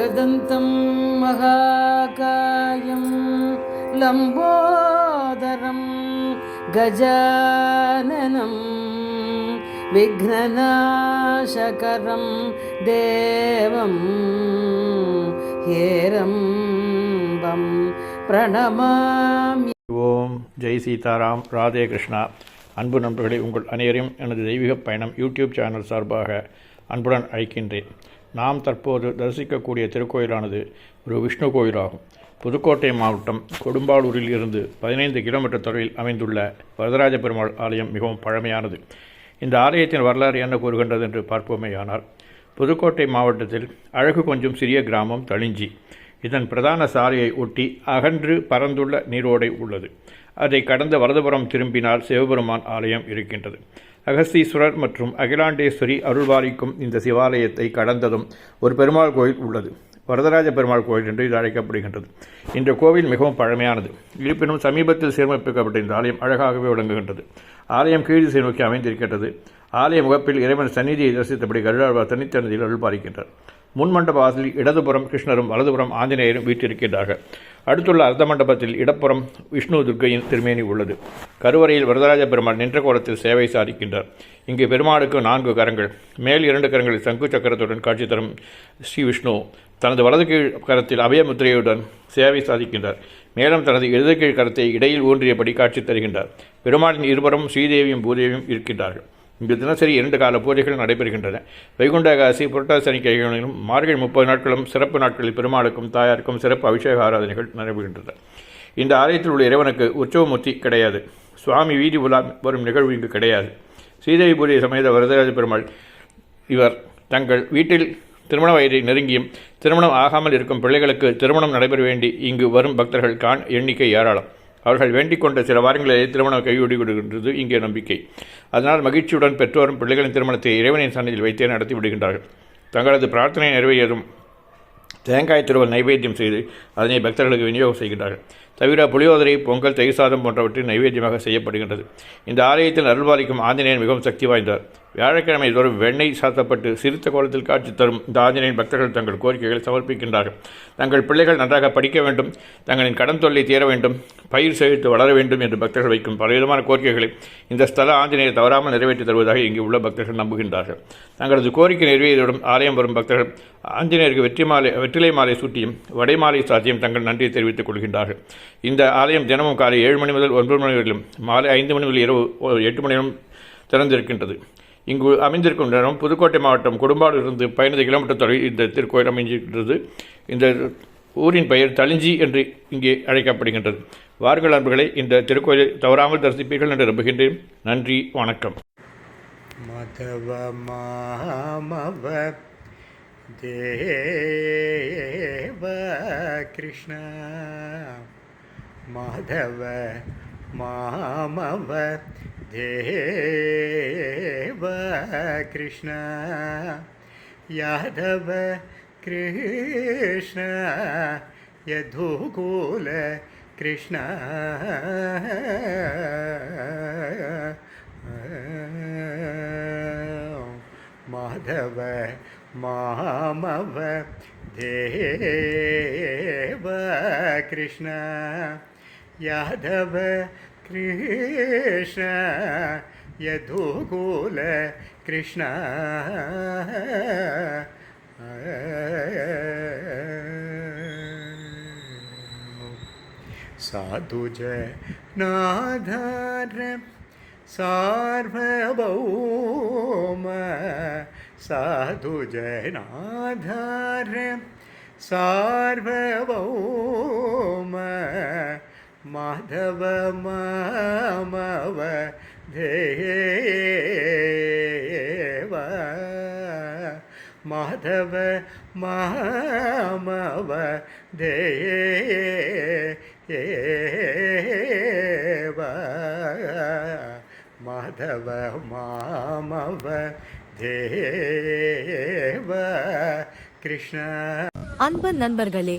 एकदन्तं महाकायं लम्बोदरं गजाननं विघ्ननाशकरं தேவம் ஏரம்பம் பிரணமாமி. ஓம் ஜெய் சீதாராம். ராதே கிருஷ்ணா. அன்பு நண்பர்களை உங்கள் அனைவரையும் எனது தெய்வீக பயணம் யூடியூப் சேனல் சார்பாக அன்புடன் அழைக்கின்றேன். நாம் தற்போது தரிசிக்கக்கூடிய திருக்கோயிலானது ஒரு விஷ்ணு கோயிலாகும். புதுக்கோட்டை மாவட்டம் கொடும்பாளூரில் இருந்து பதினைந்து கிலோமீட்டர் தொலைவில் அமைந்துள்ள வரதராஜ பெருமாள் ஆலயம் மிகவும் பழமையானது. இந்த ஆலயத்தின் வரலாறு என்ன கூறுகின்றது என்று பார்ப்போமேயானால் புதுக்கோட்டை மாவட்டத்தில் அழகு கொஞ்சம் சிறிய கிராமம் தளிஞ்சி. இதன் பிரதான சாலையை ஒட்டி அகன்று பரந்துள்ள நீரோடை உள்ளது. அதை கடந்த வலதுபுறம் திரும்பினால் சிவபெருமான் ஆலயம் இருக்கின்றது. அகஸ்தீஸ்வரர் மற்றும் அகிலாண்டேஸ்வரி அருள்வாரிக்கும் இந்த சிவாலயத்தை கடந்ததும் ஒரு பெருமாள் கோயில் உள்ளது. வரதராஜ பெருமாள் கோயில் என்று இது அழைக்கப்படுகின்றது. இந்த கோவில் மிகவும் பழமையானது. இருப்பினும் சமீபத்தில் சீரமைப்பிக்கப்பட்ட இந்த ஆலயம் அழகாகவே விளங்குகின்றது. ஆலயம் கீழ் திசை நோக்கி அமைந்திருக்கின்றது. ஆலய முகப்பில் இறைவன் சந்நிதியை தரிசித்தபடி கருடாழ்வார் தனித்தனதியில் அருள் பாலிக்கின்றார் முன்மண்டப வாசலில் இடதுபுறம் கிருஷ்ணரும் வலதுபுறம் ஆஞ்சநேயரும் வீற்றிருக்கின்றார்கள். அடுத்துள்ள அர்த்த மண்டபத்தில் இடப்புறம் விஷ்ணு துர்க்கையின் திருமேனி உள்ளது. கருவறையில் வரதராஜ பெருமாள் நின்ற கோலத்தில் சேவை சாதிக்கின்றார். இங்கு பெருமாளுக்கு நான்கு கரங்கள். மேல் இரண்டு கரங்களில் சங்கு சக்கரத்துடன் காட்சி தரும் ஸ்ரீ விஷ்ணு தனது வலது கீழ் கரத்தில் அபயமுத்திரையுடன் சேவை சாதிக்கின்றார். மேலும் தனது இடது கீழ் கரத்தை இடையில் ஊன்றியபடி காட்சி தருகின்றார். பெருமாளின் இருபுறம் ஸ்ரீதேவியும் பூதேவியும் இருக்கின்றார்கள். இங்கு தினசரி இரண்டு கால பூஜைகள் நடைபெறுகின்றன. வைகுண்ட ஏகாதசி புரட்டாசி சனிக்கிழமைகளிலும் மார்கழி முப்பது நாட்களும் சிறப்பு நாட்களில் பெருமாளுக்கும் தாயாருக்கும் சிறப்பு அபிஷேக ஆராதனைகள் நடைபெறுகின்றன. இந்த ஆலயத்தில் உள்ள இறைவனுக்கு உற்சவமூர்த்தி கிடையாது. சுவாமி வீதி உலா வரும் நிகழ்வு இங்கு கிடையாது. ஸ்ரீதேவி பூஜை சமேத வரதராஜ பெருமாள் இவர் தங்கள் வீட்டில் திருமண வயதை நெருங்கியும் திருமணம் ஆகாமல் இருக்கும் பிள்ளைகளுக்கு திருமணம் நடைபெற வேண்டி இங்கு வரும் பக்தர்கள் காண் எண்ணிக்கை ஏராளம். அவர்கள் வேண்டிக் கொண்ட சில வாரங்களிலே திருமணம் கைவிடி விடுகின்றது. இங்கே நம்பிக்கை. அதனால் மகிழ்ச்சியுடன் பெற்றோரும் பிள்ளைகளின் திருமணத்தை இறைவனின் சன்னதியில் வைத்தே நடத்தி விடுகின்றார்கள். தங்களது பிரார்த்தனை நிறைவேறும். தேங்காய் திருவல் நைவேத்தியம் செய்து அதனை பக்தர்களுக்கு விநியோகம் செய்கின்றார்கள். தவிர புளியோதரை பொங்கல் தயிர் சாதம் போன்றவற்றில் நைவேத்தியமாக செய்யப்படுகின்றது. இந்த ஆலயத்தில் அருள்பாலிக்கும் ஆஞ்சநேயன் மிகவும் சக்தி வாய்ந்தார் வியாழக்கிழமை தோறும் வெண்ணெய் சாத்தப்பட்டு சிரித்த கோலத்தில் காட்சி தரும் இந்த ஆஞ்சநேயன் பக்தர்கள் தங்கள் கோரிக்கைகளை சமர்ப்பிக்கின்றார்கள். தங்கள் பிள்ளைகள் நன்றாக படிக்க வேண்டும் தங்களின் கடன் தொல்லை தீர வேண்டும் பயிர் செழித்து வளர வேண்டும் என்று பக்தர்கள் வைக்கும் பலவிதமான கோரிக்கைகளை இந்த ஸ்தல ஆஞ்சநேயர் தவறாமல் நிறைவேற்றி தருவதாக இங்கு உள்ள பக்தர்கள் நம்புகின்றார்கள். தங்களது கோரிக்கை நிறைவேறியதுடன் ஆலயம் வரும் பக்தர்கள் ஆஞ்சநேயருக்கு வெற்றி மாலை வெற்றிலை மாலை சூட்டியும் வடை மாலை சாத்தியும் தங்கள் நன்றியை தெரிவித்துக் கொள்கின்றார்கள். இந்த ஆலயம் தினமும் காலை ஏழு மணி முதல் ஒன்பது மணி வரையிலும் மாலை ஐந்து மணி முதல் இரவு எட்டு மணி நேரம் திறந்திருக்கின்றது. இங்கு அமைந்திருக்கும் நேரம் புதுக்கோட்டை மாவட்டம் குடும்பாடிலிருந்து பதினைந்து கிலோமீட்டர் தொலைவில் இந்த திருக்கோயில் அமைந்திருக்கின்றது இந்த ஊரின் பெயர் தளிஞ்சி என்று இங்கே அழைக்கப்படுகின்றது. வாருங்கள் அன்புகளை இந்த திருக்கோயிலை தவறாமல் தரிசிப்பீர்கள் என்று நம்புகின்றேன். நன்றி வணக்கம். மதவ மாமவ தேவ கிருஷ்ணா. மாதவ மாமவ தேவ கிருஷ்ண யாதவ கிருஷ்ண யதுகூல கிருஷ்ண மாதவ மாமவ தேவ கிருஷ்ண यादव कृष्ण यदुकुल कृष्ण। साधुजनाधार सार्वभौम। नाधर साभभौ மாதவ மாமவ தேவ. மாதவ மாமவ தேவ. மாதவ மாமவ தேவ. கிருஷ்ண. அன்பு நண்பர்களே